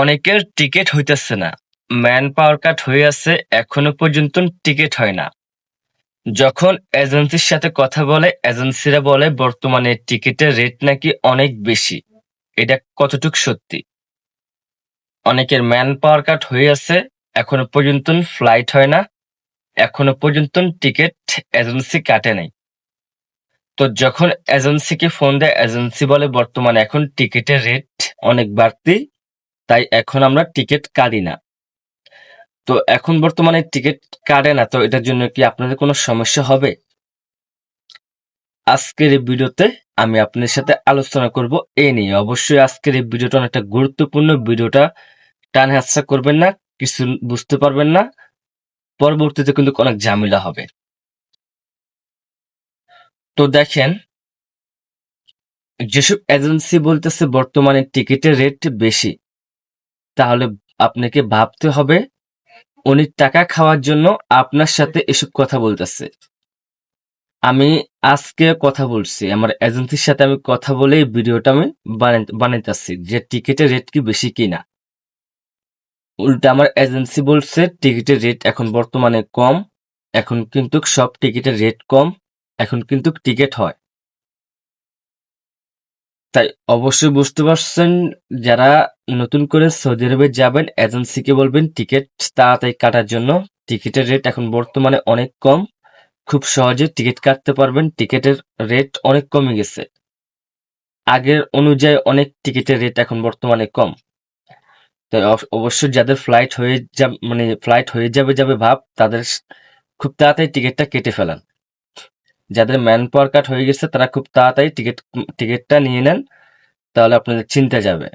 অনেকের টিকিট হইতেছে না। ম্যান পাওয়ার কাট হয়ে আছে, এখনও পর্যন্ত টিকিট হয় না। যখন এজেন্সির সাথে কথা বলে এজেন্সিরা বলে, বর্তমানে টিকিটের রেট নাকি অনেক বেশি। এটা কতটুক সত্যি? অনেকের ম্যান পাওয়ার কাট হয়ে আছে, এখনও পর্যন্ত ফ্লাইট হয় না। এখনও পর্যন্ত টিকিট এজেন্সি কাটে নাই। তো যখন এজেন্সিকে ফোন দেয় এজেন্সি বলে, বর্তমানে এখন টিকিটের রেট অনেক বাড়তি তাই এখন আমরা টিকিট কাটি না। তো এখন বর্তমানে টিকিট কাটে না, তো এটার জন্য কি আপনাদের কোনো সমস্যা হবে? আজকের এই ভিডিওতে আমি আপনার সাথে আলোচনা করব এ নিয়ে। অবশ্যই আজকের এই ভিডিওটা অনেকটা গুরুত্বপূর্ণ। ভিডিওটা টান হাসা করবেন না, কিছু বুঝতে পারবেন না। পরবর্তীতে কিন্তু অনেক ঝামেলা হবে। তো দেখেন, যেসব এজেন্সি বলতেছে বর্তমানে টিকিটের রেট বেশি তাহলে আপনাকে ভাবতে হবে, উনি টাকা খাওয়ার জন্য আপনার সাথে এসব কথা বলতেছে। আমি আজকে কথা বলছি, আমার এজেন্সির সাথে আমি কথা বলে ভিডিওটা আমি বানাইতেছি যে টিকিটের রেট কি বেশি কিনা। উল্টা আমার এজেন্সি বলছে, টিকিটের রেট এখন বর্তমানে কম, এখন কিন্তু সব টিকিটের রেট কম, এখন কিন্তু টিকিট হয়। তাই অবশ্যই বুঝতে পারছেন, যারা নতুন করে সৌদি আরবে যাবেন, এজেন্সিকে বলবেন টিকিট তাড়াতাড়ি কাটার জন্য। টিকিটের রেট এখন বর্তমানে অনেক কম। খুব সহজে টিকিট কাটতে পারবেন। টিকিটের রেট অনেক কমে গেছে। আগের অনুযায়ী অনেক টিকিটের রেট এখন বর্তমানে কম। তাই অবশ্যই যাদের ফ্লাইট হয়ে যা মানে ফ্লাইট হয়ে যাবে যাবে ভাব, তাদের খুব তাড়াতাড়ি টিকিটটা কেটে ফেলান। যাদের ম্যান পাওয়ার কাট হয়ে গেছে, তারা খুব তাড়াতাড়ি টিকিট টিকিটটা নিয়ে নেন, তাহলে আপনাদের চিন্তা যাবে।